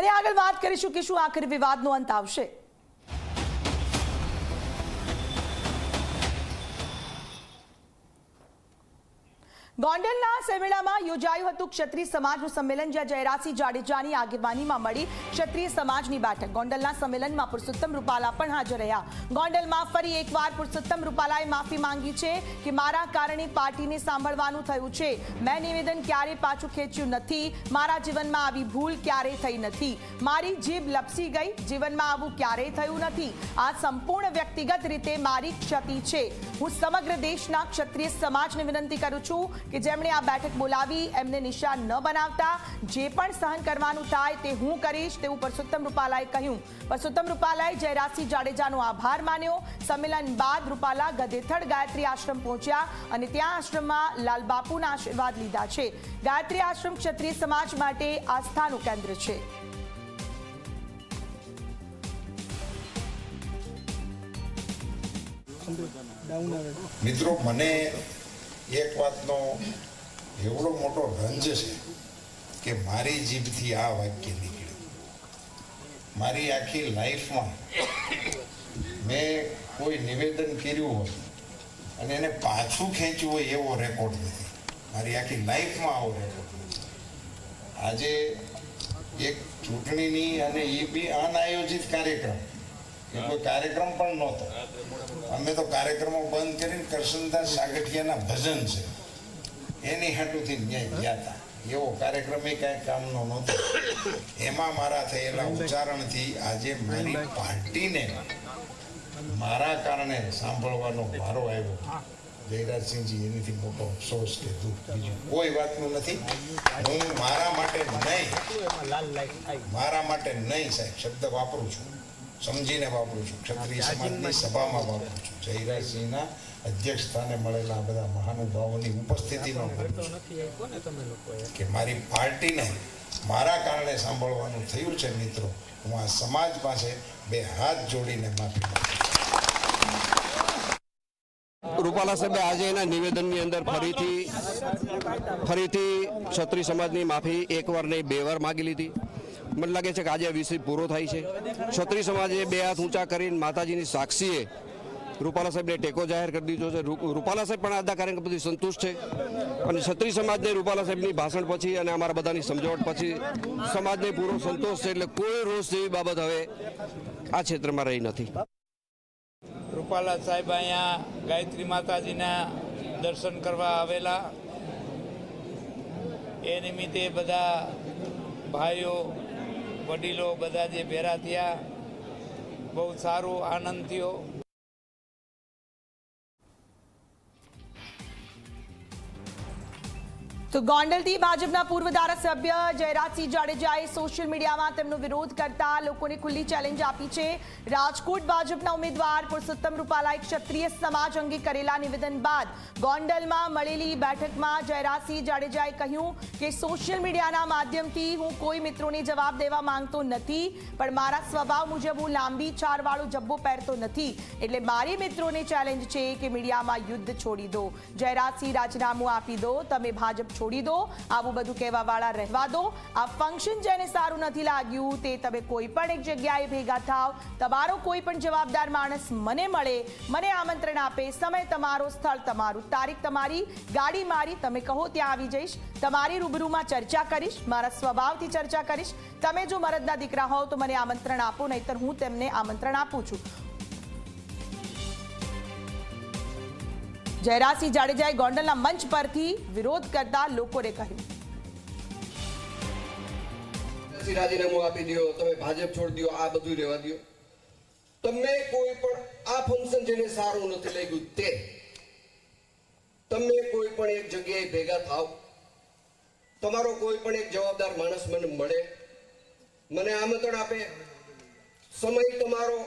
અને આગળ વાત કરીશું કે શું આખરે વિવાદનો અંત આવશે? ગોંડલના સેમેડામાં યોજાયું હતું ક્ષત્રિય સમાજનું સંમેલન, જ્યાં જયરાસિંહ જાડેજાની આગેવાનીમાં મળી ક્ષત્રિય સમાજની બેઠક. ગોંડલના સંમેલનમાં પુરુષોત્તમ રૂપાલા પણ હાજર રહ્યા. ગોંડલમાં ફરી એકવાર પુરુષોત્તમ રૂપાલાએ માફી માંગી છે કે મારા કારણે પાર્ટીને સાંભળવાનું થયું છે. મેં નિવેદન ક્યારે પાછું ખેંચ્યું નથી. મારા જીવનમાં આવી ભૂલ ક્યારેય થઈ નથી. મારી જીભ લપસી ગઈ. જીવનમાં આવું ક્યારેય થયું નથી. આ સંપૂર્ણ વ્યક્તિગત રીતે મારી ક્ષતિ છે. હું સમગ્ર દેશના ક્ષત્રિય સમાજને વિનંતી કરું છું કે જેમણે આ બેઠક બોલાવી, એમને નિશાન ન બનાવતા, જે પણ સહન કરવાનું થાય તે હું કરીશ, તેવું પરસોત્તમ રૂપાલાએ કહ્યું. પરસોત્તમ રૂપાલાએ જયરાજસિંહ જાડેજાનો આભાર માન્યો. સંમેલન બાદ રૂપાલા ગધેથડ ગાયત્રી આશ્રમ પહોંચ્યા અને ત્યાં આશ્રમમાં લાલબાપુના આશીર્વાદ લીધા છે. ગાયત્રી આશ્રમ ક્ષત્રિય સમાજ માટે આસ્થાનું કેન્દ્ર છે. મિત્રો, મને એક વાતનો એવડો મોટો રંજ છે કે મારી જીભથી આ વાક્ય નીકળ્યું. મારી આખી લાઈફમાં મેં કોઈ નિવેદન કર્યું હોય અને એને પાછું ખેંચ્યું હોય એવો રેકોર્ડ નથી. મારી આખી લાઈફમાં આવો રેકોર્ડ નથી. આજે એક ચૂંટણીની અને એ બી અનાયોજિત કાર્યક્રમ એ કોઈ કાર્યક્રમ પણ નહોતો. અમે તો કાર્યક્રમો બંધ કરીને કરશનદાસ સાગઠિયાના ભજન છે. એની હાટુથી ન્યાય ગયા હતા. એવો કાર્યક્રમ એ કાંઈ કામનો નહોતો. એમાં મારા થયેલા ઉચ્ચારણથી આજે મારી પાર્ટીને મારા કારણે સાંભળવાનો ભારો આવ્યો. જયરાજસિંહજી એનીથી મોટો અફસોસ કે દુઃખ બીજું કોઈ વાતનું નથી. હું મારા માટે નહીં. મારા માટે નહીં સાહેબ શબ્દ વાપરું છું. સમજીને વાપરું છું. ક્ષત્રિય સમાજની સભામાં વાપરું છું. જયરાજસિંહના અધ્યક્ષ સ્થાને મળેલા આ બધા મહાનુભાવોની ઉપસ્થિતિમાં વાપરું છું. કે મારી પાર્ટીને મારા કારણે સાંભળવાનું થયું છે મિત્રો. હું આ સમાજ પાસે બે હાથ જોડીને માફી માંગુ. રૂપાલા સાહેબે આજે એના નિવેદનની અંદર ફરીથી ફરીથી ક્ષત્રિય સમાજની માફી એક વાર નહીં બે વાર માગી લીધી. મને લાગે છે કે આજે આ વિષય પૂરો થાય છે. ક્ષત્રિય સમાજે બે હાથ ઊંચા કરીને માતાજીની સાક્ષીએ રૂપાલા સાહેબને ટેકો જાહેર કરી દીધો છે. રૂપાલા સાહેબ પણ આજના કાર્યક્રમ પછી સંતુષ્ટ છે. અને ક્ષત્રિય સમાજને રૂપાલા સાહેબની ભાષણ પછી અને અમારા બધાની સમજાવટ પછી સમાજને પૂરો સંતોષ છે એટલે કોઈ રોષ જેવી બાબત હવે આ ક્ષેત્રમાં રહી નથી. રૂપાલા સાહેબ અહીંયા ગાયત્રી માતાજીના દર્શન કરવા આવેલા. એ નિમિત્તે બધા ભાઈઓ વડીલો બધા જે ભેરા થયા બહુ સારું આનંદ થયો. તો ગોંડલથી ભાજપના પૂર્વ ધારાસભ્ય જયરાજસિંહ જાડેજાએ સોશિયલ મીડિયામાં તેમનો વિરોધ કરતા લોકોને ખુલ્લી ચેલેન્જ આપી છે. રાજકોટ ભાજપના ઉમેદવાર પુરુષોત્તમ રૂપાલાએ ક્ષત્રિય સમાજ અંગે કરેલા નિવેદન બાદ ગોંડલમાં મળેલી બેઠકમાં જયરાજસિંહ જાડેજાએ કહ્યું કે સોશિયલ મીડિયાના માધ્યમથી હું કોઈ મિત્રોને જવાબ દેવા માંગતો નથી, પણ મારા સ્વભાવ મુજબ હું લાંબી ચારવાળો જબ્બો પહેરતો નથી. એટલે મારી મિત્રોને ચેલેન્જ છે કે મીડિયામાં યુદ્ધ છોડી દો. જયરાજસિંહ રાજીનામું આપી દો. તમે ભાજપ છોડી દો. આવું બધું કહેવા વાળા રહેવા દો. આ ફંક્શન જેને સારું નથી લાગ્યું, તે તમે કોઈ પણ એક જગ્યાએ ભેગા થાવ. તમારો કોઈ પણ જવાબદાર માણસ મને મળે, મને આમંત્રણ આપે, સમય તમારો, સ્થળ તમારું, તારીખ તમારી, ગાડી મારી, તમે કહો ત્યાં આવી જઈશ. તમારી રૂબરૂમાં ચર્ચા કરીશ, મારા સ્વભાવથી ચર્ચા કરીશ. તમે જો મરદના દીકરા હોવ તો મને આમંત્રણ આપો, નહીતર હું તેમને આમંત્રણ આપું છું. જયરાજસિંહ જાડેજાએ ગોંડલના મંચ પરથી વિરોધ કરતા લોકોને કહ્યું. તમે કોઈ પણ એક જગ્યાએ ભેગા થાવ, તમારો કોઈ પણ એક જવાબદાર માણસ મને મળે, મને આમંત્રણ આપે. સમય તમારો,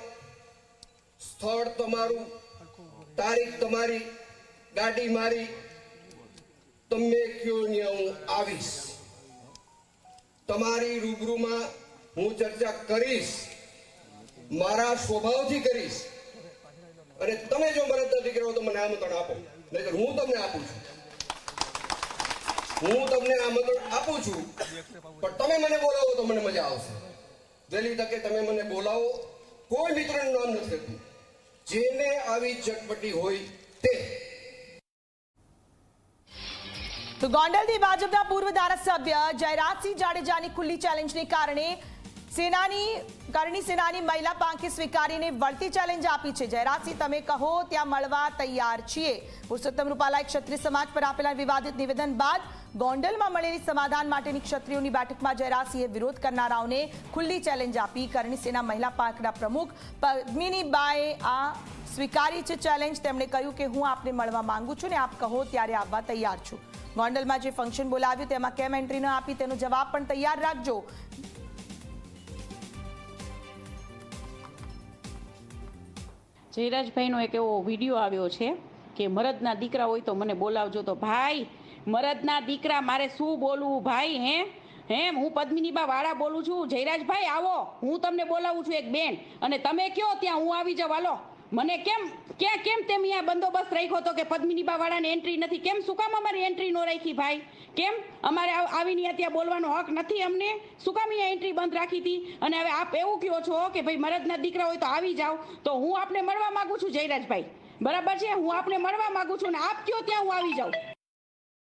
સ્થળ તમારું, તારીખ તમારી ગાડી મારી તમે કયો હું આવીશ તમારી રૂબરૂમાં હું ચર્ચા કરીશ, મારા સ્વભાવથી કરીશ, અને તમે જો મને નથી કરો તો મને આમંત્રણ આપો. નહીં હું તમને આપું છું. હું તમને આમંત્રણ આપું છું, પણ તમે મને બોલાવો તો મને મજા આવશે. વહેલી તકે તમે મને બોલાવો, કોઈ મિત્રનું નામ નથી લેતું. જેને આવી ચટપટી હોય તે ગોંડલથી ભાજપના પૂર્વ ધારાસભ્ય જયરાજસિંહ જાડેજાની ખુલ્લી ચેલેન્જને કારણે સેનાની, કરણી સેનાની મહિલા પાંખે સ્વીકારીને વળતી ચેલેન્જ આપી છે. જયરાજસિંહ, તમે કહો ત્યાં મળવા તૈયાર છીએ. પુરુષોત્તમ રૂપાલાએ ક્ષત્રિય સમાજ પર આપેલા વિવાદિત નિવેદન બાદ ગોંડલમાં મળેલી સમાધાન માટેની ક્ષત્રિયોની બેઠકમાં જયરાજસિંહે વિરોધ કરનારાઓને ખુલ્લી ચેલેન્જ આપી. કરણી સેના મહિલા પાંખના પ્રમુખ પદ્મિની બાએ આ સ્વીકારી છે ચેલેન્જ તેમણે કહ્યું કે હું આપને મળવા માંગુ છું ને આપ કહો ત્યારે આવવા તૈયાર છું. ગોંડલમાં જે ફંક્શન બોલાવ્યું તેમાં કેમ એન્ટ્રી ન આપી તેનો જવાબ પણ તૈયાર રાખજો. જયરાજભાઈનો એક એવો વીડિયો આવ્યો છે કે મરદના દીકરા હોય તો મને બોલાવજો. તો ભાઈ, મરદના દીકરા, મારે શું બોલવું ભાઈ, હે? હે, હું પદ્મિનીબા વાળા બોલું છું. જયરાજભાઈ, આવો. હું તમને બોલાવું છું એક બેન. અને તમે કયો? ત્યાં હું આવી જાવ હાલો. મને કેમ, ક્યાં, કેમ તેમ અહીંયા બંદોબસ્ત રાખ્યો હતો કે પદ્મિનીબા વાળાને એન્ટ્રી નથી? કેમ, શું કામ અમારી એન્ટ્રી ન રાખી ભાઈ? કેમ? અમારે આવ- આવીને ત્યાં બોલવાનો હક નથી અમને? શું કામ અહીંયા એન્ટ્રી બંધ રાખી હતી? અને હવે આપ એવું કહો છો કે ભાઈ મરદના દીકરા હોય તો આવી જાઓ. તો હું આપને મળવા માંગુ છું જયરાજભાઈ. બરાબર છે? હું આપને મળવા માંગુ છું ને આપ કયો ત્યાં હું આવી જાઉં.